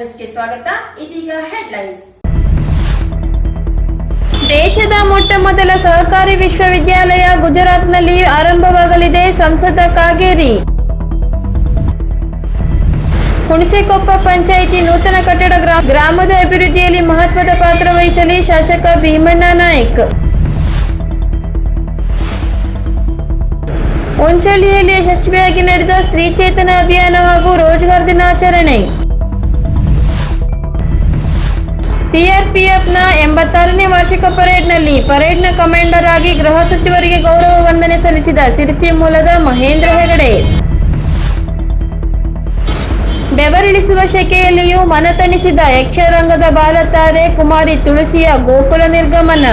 ನ್ಯೂಸ್ಗೆ ಸ್ವಾಗತ. ಇದೀಗ ಹೆಡ್ಲೈನ್ಸ್. ದೇಶದ ಮೊಟ್ಟ ಮೊದಲ ಸಹಕಾರಿ ವಿಶ್ವವಿದ್ಯಾಲಯ ಗುಜರಾತ್ನಲ್ಲಿ ಆರಂಭವಾಗಲಿದೆ. ಸಂಸದ ಕಾಗೇರಿ. ಹುಣಸೆಕೊಪ್ಪ ಪಂಚಾಯಿತಿ ನೂತನ ಕಟ್ಟಡ ಗ್ರಾ- ಗ್ರಾಮದ ಅಭಿವೃದ್ಧಿಯಲ್ಲಿ ಮಹತ್ವದ ಪಾತ್ರ ವಹಿಸಲಿ ಶಾಸಕ ಭೀಮಣ್ಣ ನಾಯ್ಕ್. ಉಂಚಳ್ಳಿಯಲ್ಲಿ ಯಶಸ್ವಿಯಾಗಿ ನಡೆದ ಸ್ತ್ರೀ ಚೇತನ ಅಭಿಯಾನ ಹಾಗೂ ರೋಜ್ಗಾರ್ ದಿನಾಚರಣೆ. ಸಿಆರ್ಪಿಎಫ್ನ ಎಂಬತ್ತಾರನೇ ವಾರ್ಷಿಕ ಪರೇಡ್ನಲ್ಲಿ ಪರೇಡ್ನ ಕಮಾಂಡರ್ ಆಗಿ ಗೃಹ ಸಚಿವರಿಗೆ ಗೌರವ ವಂದನೆ ಸಲ್ಲಿಸಿದ ಸಿರಿಸಿ ಮೂಲದ ಮಹೇಂದ್ರ ಹೆಗಡೆ. ಬೆವರಿಳಿಸುವ ಶೆಕೆಯಲ್ಲಿಯೂ ಮನತಣಿಸಿದ ಯಕ್ಷರಂಗದ ಬಾಲತಾರೆ ಕುಮಾರಿ ತುಳಸಿಯ ಗೋಕುಲ ನಿರ್ಗಮನ.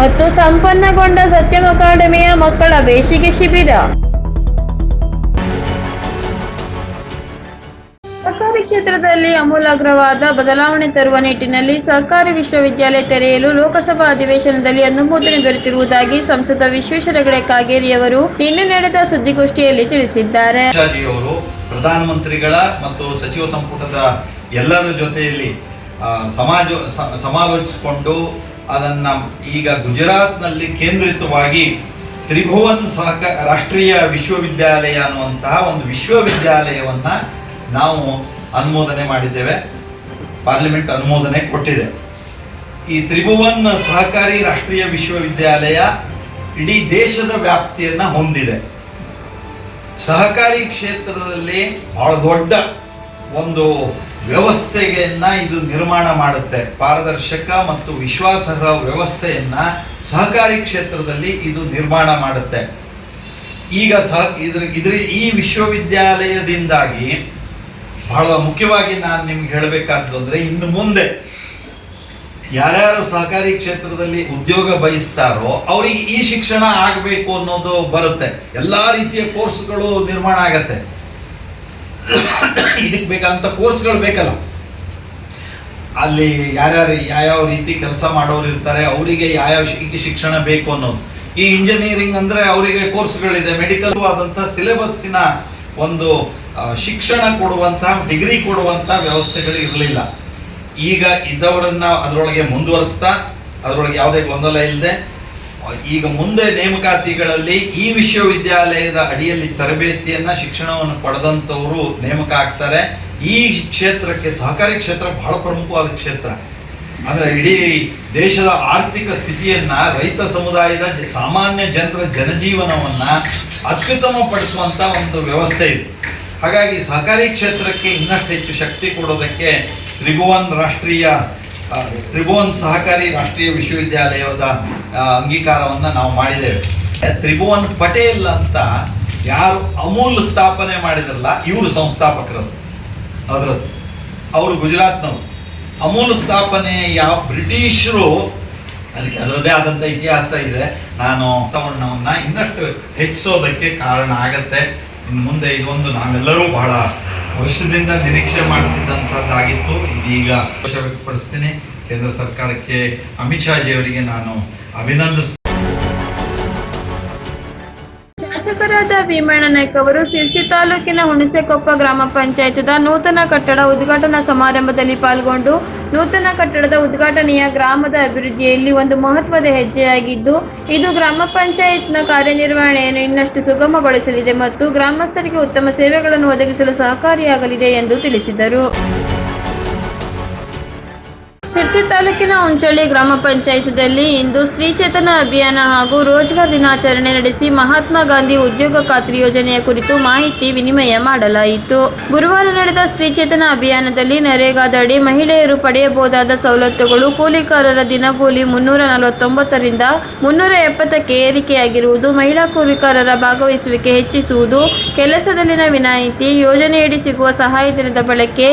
ಮತ್ತು ಸಂಪನ್ನಗೊಂಡ ಸತ್ಯಂ ಅಕಾಡೆಮಿಯ ಮಕ್ಕಳ ಬೇಸಿಗೆ ಶಿಬಿರ. ಕ್ಷೇತ್ರದಲ್ಲಿ ಅಮೂಲಾಗ್ರವಾದ ಬದಲಾವಣೆ ತರುವ ನಿಟ್ಟಿನಲ್ಲಿ ಸರ್ಕಾರಿ ವಿಶ್ವವಿದ್ಯಾಲಯ ತೆರೆಯಲು ಲೋಕಸಭಾ ಅಧಿವೇಶನದಲ್ಲಿ ಅನುಮೋದನೆ ದೊರೆತಿರುವುದಾಗಿ ಸಂಸದ ವಿಶ್ವೇಶ್ವರ ಹೆಗಡೆ ಕಾಗೇರಿಯವರು ನಿನ್ನೆ ನಡೆದ ಸುದ್ದಿಗೋಷ್ಠಿಯಲ್ಲಿ ತಿಳಿಸಿದ್ದಾರೆ. ಪ್ರಧಾನಮಂತ್ರಿಗಳ ಮತ್ತು ಸಚಿವ ಸಂಪುಟದ ಎಲ್ಲರ ಜೊತೆಯಲ್ಲಿ ಸಮಾಜ ಸಮಾಲೋಚಿಸಿಕೊಂಡು ಅದನ್ನ ಈಗ ಗುಜರಾತ್ನಲ್ಲಿ ಕೇಂದ್ರಿತವಾಗಿ ತ್ರಿಭುವನ್ ಸಹಕ ರಾಷ್ಟ್ರೀಯ ವಿಶ್ವವಿದ್ಯಾಲಯ ಅನ್ನುವಂತಹ ಒಂದು ವಿಶ್ವವಿದ್ಯಾಲಯವನ್ನ ನಾವು ಅನುಮೋದನೆ ಮಾಡಿದ್ದೇವೆ. ಪಾರ್ಲಿಮೆಂಟ್ ಅನುಮೋದನೆ ಕೊಟ್ಟಿದೆ. ಈ ತ್ರಿಭುವನ್ ಸಹಕಾರಿ ರಾಷ್ಟ್ರೀಯ ವಿಶ್ವವಿದ್ಯಾಲಯ ಇಡೀ ದೇಶದ ವ್ಯಾಪ್ತಿಯನ್ನ ಹೊಂದಿದೆ. ಸಹಕಾರಿ ಕ್ಷೇತ್ರದಲ್ಲಿ ಬಹಳ ದೊಡ್ಡ ಒಂದು ವ್ಯವಸ್ಥೆಯನ್ನ ಇದು ನಿರ್ಮಾಣ ಮಾಡುತ್ತೆ. ಪಾರದರ್ಶಕ ಮತ್ತು ವಿಶ್ವಾಸಾರ್ಹ ವ್ಯವಸ್ಥೆಯನ್ನ ಸಹಕಾರಿ ಕ್ಷೇತ್ರದಲ್ಲಿ ಇದು ನಿರ್ಮಾಣ ಮಾಡುತ್ತೆ. ಈಗ ಸಹ ಇದ್ರ ಇದ್ರ ಈ ವಿಶ್ವವಿದ್ಯಾಲಯದಿಂದಾಗಿ ಬಹಳ ಮುಖ್ಯವಾಗಿ ನಾನು ನಿಮ್ಗೆ ಹೇಳಬೇಕಾದ್ದು ಅಂದ್ರೆ ಇನ್ನು ಮುಂದೆ ಯಾರ್ಯಾರು ಸಹಕಾರಿ ಕ್ಷೇತ್ರದಲ್ಲಿ ಉದ್ಯೋಗ ಬಯಸ್ತಾರೋ ಅವರಿಗೆ ಈ ಶಿಕ್ಷಣ ಆಗಬೇಕು ಅನ್ನೋದು ಬರುತ್ತೆ. ಎಲ್ಲಾ ರೀತಿಯ ಕೋರ್ಸ್ಗಳು ನಿರ್ಮಾಣ ಆಗತ್ತೆ. ಇದಕ್ಕೆ ಬೇಕಾದಂತ ಕೋರ್ಸ್ಗಳು ಬೇಕಲ್ಲ. ಅಲ್ಲಿ ಯಾರ್ಯಾರು ಯಾವ್ಯಾವ ರೀತಿ ಕೆಲಸ ಮಾಡೋರು ಇರ್ತಾರೆ, ಅವರಿಗೆ ಯಾವ್ಯಾವ ಶಿಕ್ಷಣ ಬೇಕು ಅನ್ನೋದು. ಈ ಇಂಜಿನಿಯರಿಂಗ್ ಅಂದ್ರೆ ಅವರಿಗೆ ಕೋರ್ಸ್ಗಳಿದೆ ಮೆಡಿಕಲ್ ಆದಂತ ಸಿಲೆಬಸ್ಸಿನ ಒಂದು ಶಿಕ್ಷಣ ಕೊಡುವಂತಹ ಡಿಗ್ರಿ ಕೊಡುವಂತಹ ವ್ಯವಸ್ಥೆಗಳು ಇರಲಿಲ್ಲ. ಈಗ ಇದ್ದವರನ್ನ ಅದರೊಳಗೆ ಮುಂದುವರಿಸ್ತಾ, ಅದರೊಳಗೆ ಯಾವುದೇ ಗೊಂದಲ ಇಲ್ಲದೆ ಈಗ ಮುಂದೆ ನೇಮಕಾತಿಗಳಲ್ಲಿ ಈ ವಿಶ್ವವಿದ್ಯಾಲಯದ ಅಡಿಯಲ್ಲಿ ತರಬೇತಿಯನ್ನ, ಶಿಕ್ಷಣವನ್ನು ಪಡೆದಂತವರು ನೇಮಕ ಆಗ್ತಾರೆ. ಈ ಕ್ಷೇತ್ರಕ್ಕೆ ಸಹಕಾರಿ ಕ್ಷೇತ್ರ ಬಹಳ ಪ್ರಮುಖವಾದ ಕ್ಷೇತ್ರ. ಅಂದ್ರೆ ಇಡೀ ದೇಶದ ಆರ್ಥಿಕ ಸ್ಥಿತಿಯನ್ನ ರೈತ ಸಮುದಾಯದ ಸಾಮಾನ್ಯ ಜನರ ಜನಜೀವನವನ್ನ ಅತ್ಯುತ್ತಮ ಪಡಿಸುವಂತ ಒಂದು ವ್ಯವಸ್ಥೆ ಇದೆ. ಹಾಗಾಗಿ ಸಹಕಾರಿ ಕ್ಷೇತ್ರಕ್ಕೆ ಇನ್ನಷ್ಟು ಹೆಚ್ಚು ಶಕ್ತಿ ಕೊಡೋದಕ್ಕೆ ತ್ರಿಭುವನ್ ರಾಷ್ಟ್ರೀಯ ತ್ರಿಭುವನ್ ಸಹಕಾರಿ ರಾಷ್ಟ್ರೀಯ ವಿಶ್ವವಿದ್ಯಾಲಯದ ಅಂಗೀಕಾರವನ್ನ ನಾವು ಮಾಡಿದ್ದೇವೆ. ತ್ರಿಭುವನ್ ಪಟೇಲ್ ಅಂತ ಯಾರು ಅಮೂಲ್ ಸ್ಥಾಪನೆ ಮಾಡಿದ್ರಲ್ಲ, ಇವರು ಸಂಸ್ಥಾಪಕರದ್ದು. ಅದರದ್ದು. ಅವರು ಗುಜರಾತ್ನವರು. ಅಮೂಲ್ ಸ್ಥಾಪನೆ ಯಾವ ಬ್ರಿಟಿಷರು, ಅದಕ್ಕೆ ಅದರದೇ ಆದಂಥ ಇತಿಹಾಸ ಇದೆ. ನಾನು ವಾತಾವರಣವನ್ನ ಇನ್ನಷ್ಟು ಹೆಚ್ಚಿಸೋದಕ್ಕೆ ಕಾರಣ ಆಗತ್ತೆ. ಇನ್ನು ಮುಂದೆ ಇದೊಂದು ನಾವೆಲ್ಲರೂ ಬಹಳ ವರ್ಷದಿಂದ ನಿರೀಕ್ಷೆ ಮಾಡ್ತಿದ್ದಂಥದ್ದಾಗಿತ್ತು ಇದೀಗ ವ್ಯಕ್ತಪಡಿಸ್ತೀನಿ ಕೇಂದ್ರ ಸರ್ಕಾರಕ್ಕೆ ಅಮಿತ್ ಶಾ ಜಿ ಅವರಿಗೆ ನಾನು ಅಭಿನಂದಿಸ್ ಶಾಸಕರಾದ ಭೀಮಣ್ಣ ನಾಯ್ಕ ಅವರು ಶಿರ್ಸಿ ತಾಲೂಕಿನ ಹುಣಸೆಕೊಪ್ಪ ಗ್ರಾಮ ಪಂಚಾಯತದ ನೂತನ ಕಟ್ಟಡ ಉದ್ಘಾಟನಾ ಸಮಾರಂಭದಲ್ಲಿ ಪಾಲ್ಗೊಂಡು ನೂತನ ಕಟ್ಟಡದ ಉದ್ಘಾಟನೆಯ ಗ್ರಾಮದ ಅಭಿವೃದ್ಧಿಯಲ್ಲಿ ಒಂದು ಮಹತ್ವದ ಹೆಜ್ಜೆಯಾಗಿದ್ದು, ಇದು ಗ್ರಾಮ ಪಂಚಾಯತ್ನ ಕಾರ್ಯನಿರ್ವಹಣೆಯನ್ನು ಇನ್ನಷ್ಟು ಸುಗಮಗೊಳಿಸಲಿದೆ ಮತ್ತು ಗ್ರಾಮಸ್ಥರಿಗೆ ಉತ್ತಮ ಸೇವೆಗಳನ್ನು ಒದಗಿಸಲು ಸಹಕಾರಿಯಾಗಲಿದೆ ಎಂದು ತಿಳಿಸಿದರು. ತಾಲೂಕಿನ ಉಂಚಳ್ಳಿ ಗ್ರಾಮ ಪಂಚಾಯತದಲ್ಲಿ ಇಂದು ಸ್ತ್ರೀ ಚೇತನ ಅಭಿಯಾನ ಹಾಗೂ ರೋಜ್ಗಾರ್ ದಿನಾಚರಣೆ ನಡೆಸಿ ಮಹಾತ್ಮ ಗಾಂಧಿ ಉದ್ಯೋಗ ಖಾತ್ರಿ ಯೋಜನೆಯ ಕುರಿತು ಮಾಹಿತಿ ವಿನಿಮಯ ಮಾಡಲಾಯಿತು. ಗುರುವಾರ ನಡೆದ ಸ್ತ್ರೀ ಚೇತನ ಅಭಿಯಾನದಲ್ಲಿ ನರೇಗಾದಡಿ ಮಹಿಳೆಯರು ಪಡೆಯಬಹುದಾದ ಸವಲತ್ತುಗಳು ಕೂಲಿಕಾರರ ದಿನಗೂಲಿ ಮುನ್ನೂರ ನಲವತ್ತೊಂಬತ್ತರಿಂದ ಮುನ್ನೂರ ಎಪ್ಪತ್ತಕ್ಕೆ ಏರಿಕೆಯಾಗಿರುವುದು, ಮಹಿಳಾ ಕೂಲಿಕಾರರ ಭಾಗವಹಿಸುವಿಕೆ ಹೆಚ್ಚಿಸುವುದು, ಕೆಲಸದಲ್ಲಿನ ವಿನಾಯಿತಿ, ಯೋಜನೆಯಡಿ ಸಿಗುವ ಸಹಾಯಧನದ ಬಳಕೆ,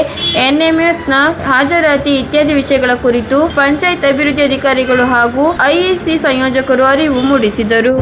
ಎನ್ಎಂಎಸ್ನ ಹಾಜರಾತಿ ಇತ್ಯಾದಿ ವಿಷಯಗಳ ಪಂಚಾಯತ್ ಅಭಿವೃದ್ಧಿ ಅಧಿಕಾರಿಗಳು ಹಾಗೂ ಐಇಸಿ ಸಂಯೋಜಕರು ಅರಿವು ಮೂಡಿಸಿದರು.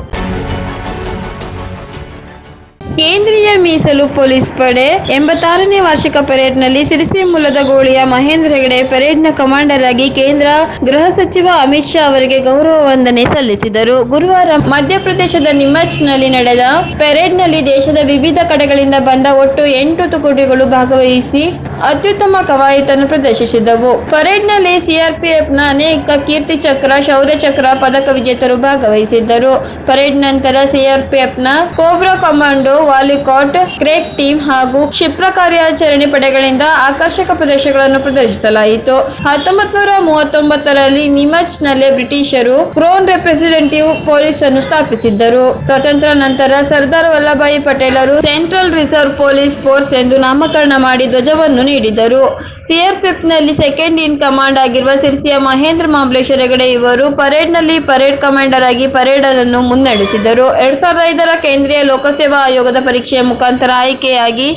ಕೇಂದ್ರೀಯ ಮೀಸಲು ಪೊಲೀಸ್ ಪಡೆ ಎಂಬತ್ತಾರನೇ ವಾರ್ಷಿಕ ಪರೇಡ್ನಲ್ಲಿ ಸಿರಿಸಿ ಮೂಲದ ಗೋಳಿಯ ಮಹೇಂದ್ರ ಹೆಗಡೆ ಪರೇಡ್ನ ಕಮಾಂಡರ್ ಆಗಿ ಕೇಂದ್ರ ಗೃಹ ಸಚಿವ ಅಮಿತ್ ಶಾ ಅವರಿಗೆ ಗೌರವ ವಂದನೆ ಸಲ್ಲಿಸಿದರು. ಗುರುವಾರ ಮಧ್ಯಪ್ರದೇಶದ ನಿಮ್ಮಚ್ನಲ್ಲಿ ನಡೆದ ಪರೇಡ್ನಲ್ಲಿ ದೇಶದ ವಿವಿಧ ಕಡೆಗಳಿಂದ ಬಂದ ಒಟ್ಟು ಎಂಟು ತುಕುಡಿಗಳು ಭಾಗವಹಿಸಿ ಅತ್ಯುತ್ತಮ ಕವಾಯತನ್ನು ಪ್ರದರ್ಶಿಸಿದವು. ಪರೇಡ್ನಲ್ಲಿ ಸಿಆರ್ಪಿಎಫ್ನ ಅನೇಕ ಕೀರ್ತಿ ಚಕ್ರ, ಶೌರ್ಯ ಚಕ್ರ ಪದಕ ವಿಜೇತರು ಭಾಗವಹಿಸಿದ್ದರು. ಪರೇಡ್ ನಂತರ ಸಿಆರ್ಪಿಎಫ್ನ ಕೋಬ್ರಾ ಕಮಾಂಡೋ, ವಾಲಿಕಾಟ್, ಕ್ರೇಕ್ ಟೀಮ್ ಹಾಗೂ ಕ್ಷಿಪ್ರ ಕಾರ್ಯಾಚರಣೆ ಪಡೆಗಳಿಂದ ಆಕರ್ಷಕ ಪ್ರದರ್ಶನಗಳನ್ನು ಪ್ರದರ್ಶಿಸಲಾಯಿತು. ಹತ್ತೊಂಬತ್ ನೂರ ಮೂವತ್ತೊಂಬತ್ತರಲ್ಲಿ ನಿಮಚ್ನಲ್ಲಿ ಬ್ರಿಟಿಷರು ಕ್ರೋನ್ ರೆಪ್ರೆಸಿಡೆಂಟಿವ್ ಪೊಲೀಸ್ ಅನ್ನು ಸ್ಥಾಪಿಸಿದ್ದರು. ಸ್ವಾತಂತ್ರ್ಯ ನಂತರ ಸರ್ದಾರ್ ವಲ್ಲಭಾಯಿ ಪಟೇಲರು ಸೆಂಟ್ರಲ್ ರಿಸರ್ವ್ ಪೊಲೀಸ್ ಫೋರ್ಸ್ ಎಂದು ನಾಮಕರಣ ಮಾಡಿ ಧ್ವಜವನ್ನು ನೀಡಿದರು. ಸಿಆರ್ಪಿಎಫ್ನಲ್ಲಿ ಸೆಕೆಂಡ್ ಇನ್ ಕಮಾಂಡ್ ಆಗಿರುವ ಸಿರ್ಸಿಯ ಮಹೇಂದ್ರ ಮಹಾಬಲೇಶ್ವರ ಹೆಗಡೆ ಇವರು ಪರೇಡ್ನಲ್ಲಿ ಪರೇಡ್ ಕಮಾಂಡರ್ ಆಗಿ ಪರೇಡ್ ಅನ್ನು ಮುನ್ನಡೆಸಿದರು. ಎರಡ್ ಸಾವಿರದ ಐದರ ಕೇಂದ್ರೀಯ ಲೋಕಸೇವಾ ಆಯೋಗದ ಪರೀಕ್ಷೆಯ ಮುಖಾಂತರ ಆಯ್ಕೆಯಾಗಿ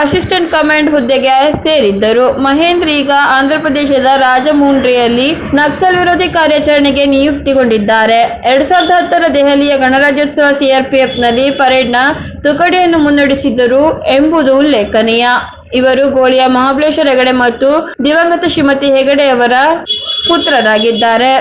ಅಸಿಸ್ಟೆಂಟ್ ಕಮಾಂಡ್ ಹುದ್ದೆಗೆ ಸೇರಿದ್ದರು. ಮಹೇಂದ್ರ ಈಗ ಆಂಧ್ರಪ್ರದೇಶದ ರಾಜಮುಂಡ್ರಿಯಲ್ಲಿ ನಕ್ಸಲ್ ವಿರೋಧಿ ಕಾರ್ಯಾಚರಣೆಗೆ ನಿಯುಕ್ತಿಗೊಂಡಿದ್ದಾರೆ. ಎರಡ್ ಸಾವಿರದ ಹತ್ತರ ದೆಹಲಿಯ ಗಣರಾಜ್ಯೋತ್ಸವ ಸಿಆರ್ಪಿಎಫ್ನಲ್ಲಿ ಪರೇಡ್ನ ತುಕಡಿಯನ್ನು ಮುನ್ನಡೆಸಿದ್ದರು ಎಂಬುದು ಉಲ್ಲೇಖನೀಯ. ಇವರು ಗೋಳಿಯ ಮಹಾಬಲೇಶ್ವರ ಹೆಗಡೆ ಮತ್ತು ದಿವಂಗತ ಶ್ರೀಮತಿ ಹೆಗಡೆಯವರ ಪುತ್ರರಾಗಿದ್ದಾರೆ.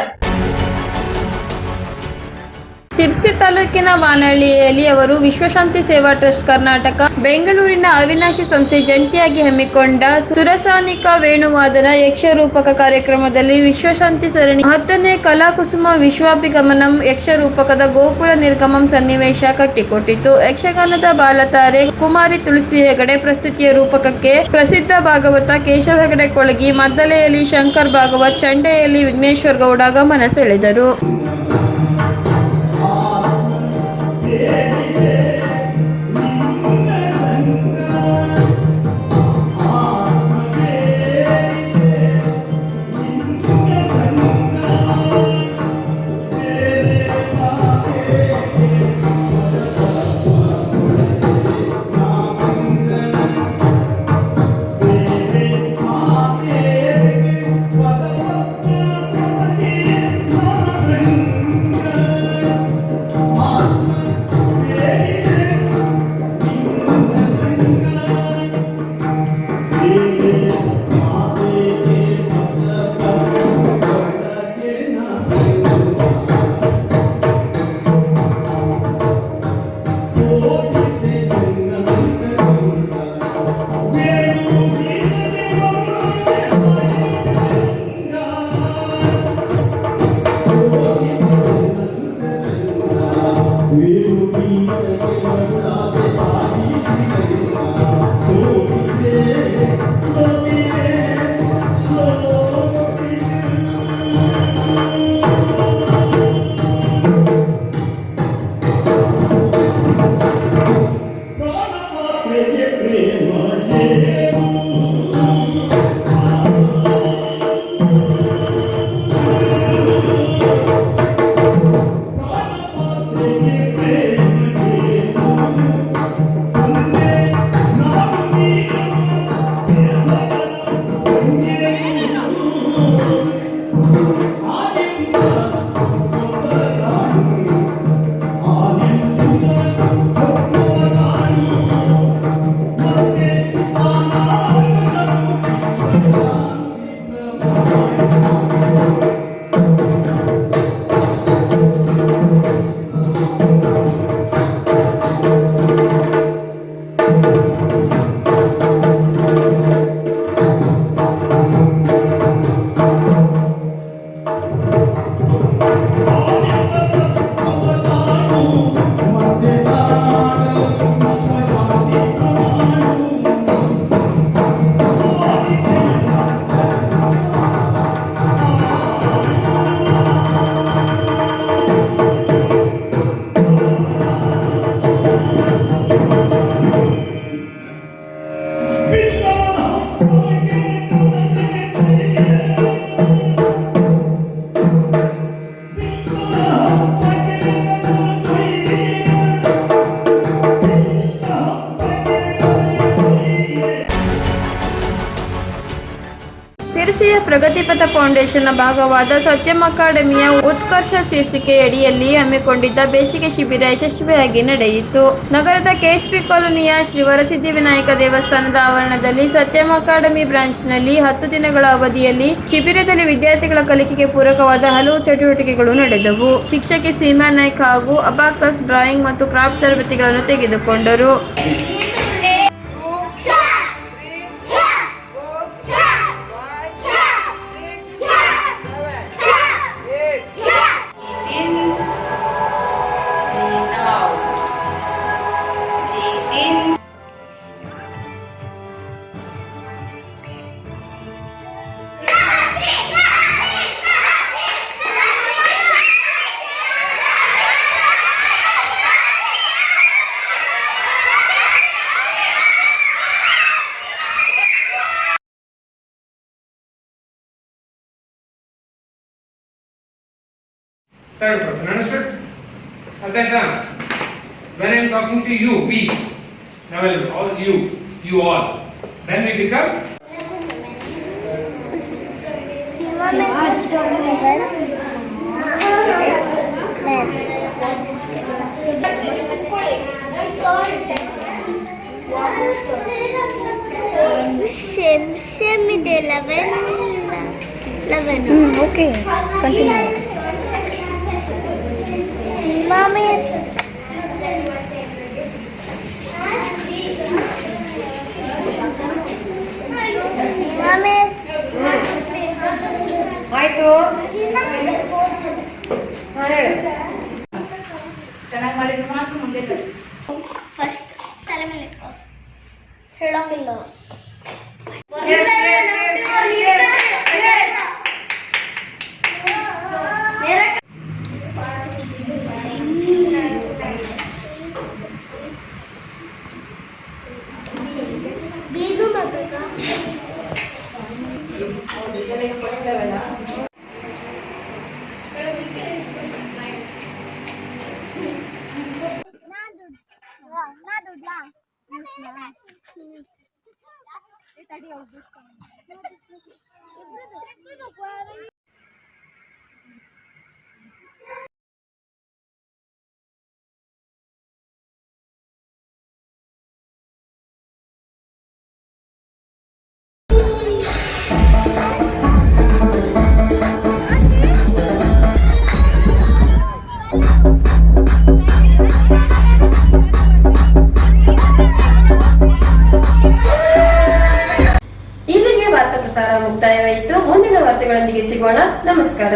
ಸಿರ್ಸಿ ತಾಲೂಕಿನ ವಾನಹಳ್ಳಿಯಲ್ಲಿ ಅವರು ವಿಶ್ವಶಾಂತಿ ಸೇವಾ ಟ್ರಸ್ಟ್ ಕರ್ನಾಟಕ, ಬೆಂಗಳೂರಿನ ಅವಿನಾಶಿ ಸಂಸ್ಥೆ ಜಂಟಿಯಾಗಿ ಹಮ್ಮಿಕೊಂಡ ಸುರಸಾನಿಕ ವೇಣುವಾದನ ಯಕ್ಷರೂಪಕ ಕಾರ್ಯಕ್ರಮದಲ್ಲಿ ವಿಶ್ವಶಾಂತಿ ಸರಣಿ ಹತ್ತನೇ ಕಲಾಕುಸುಮ ವಿಶ್ವಾಭಿಗಮನಂ ಯಕ್ಷರೂಪಕದ ಗೋಕುಲ ನಿರ್ಗಮಂ ಸನ್ನಿವೇಶ ಕಟ್ಟಿಕೊಟ್ಟಿತು. ಯಕ್ಷಗಾನದ ಬಾಲತಾರೆ ಕುಮಾರಿ ತುಳಸಿ ಹೆಗಡೆ ಪ್ರಸ್ತುತಿಯ ರೂಪಕಕ್ಕೆ ಪ್ರಸಿದ್ಧ ಭಾಗವತ ಕೇಶವ ಹೆಗಡೆ ಕೊಳಗಿ, ಮದ್ದಲೆಯಲ್ಲಿ ಶಂಕರ್ ಭಾಗವತ್, ಚಂಡೆಯಲ್ಲಿ ವಿಘ್ನೇಶ್ವರ ಗೌಡ ಗಮನ ಸೆಳೆದರು. Amén. ಪ್ರಗತಿಪಥ ಫೌಂಡೇಶನ್ನ ಭಾಗವಾದ ಸತ್ಯಂ ಅಕಾಡೆಮಿಯ ಉತ್ಕರ್ಷ ಶೀರ್ಷಿಕೆಯಡಿಯಲ್ಲಿ ಹಮ್ಮಿಕೊಂಡಿದ್ದ ಬೇಸಿಗೆ ಶಿಬಿರ ಯಶಸ್ವಿಯಾಗಿ ನಡೆಯಿತು. ನಗರದ ಕೆಎಚ್ಪಿ ಕಾಲೋನಿಯ ಶ್ರೀ ವರಸಿದ್ಧಿ ವಿನಾಯಕ ದೇವಸ್ಥಾನದ ಆವರಣದಲ್ಲಿ ಸತ್ಯಂ ಅಕಾಡೆಮಿ ಬ್ರಾಂಚ್ನಲ್ಲಿ ಹತ್ತು ದಿನಗಳ ಅವಧಿಯಲ್ಲಿ ಶಿಬಿರದಲ್ಲಿ ವಿದ್ಯಾರ್ಥಿಗಳ ಕಲಿಕೆಗೆ ಪೂರಕವಾದ ಹಲವು ಚಟುವಟಿಕೆಗಳು ನಡೆದವು. ಶಿಕ್ಷಕಿ ಸೀಮಾ ನಾಯ್ಕ್ ಹಾಗೂ ಅಬಾಕಸ್ ಡ್ರಾಯಿಂಗ್ ಮತ್ತು ಕ್ರಾಫ್ಟ್ ತರಬೇತಿಗಳನ್ನು ತೆಗೆದುಕೊಂಡರು. third person. Understood? Adeta, when I am talking to you, we, now all you, you all, then we become. Same, same, 11, 11. Mm, okay, continue. Okay continue ಮಾಮಿ ಮಾಮಿ ಆಯ್ತು ಫಸ್ಟ್ ತಲೆ ಮೇಲೆ ಇಟ್ಕೋ ಹೇಳೋಂಗಿಲ್ಲ ನಾ ದುಡ್ಲಾ ತಡಿ ಇಲ್ಲಿಗೆ ವಾರ್ತೆಗಳೊಂದಿಗೆ ಸಿಗೋಣ. ನಮಸ್ಕಾರ.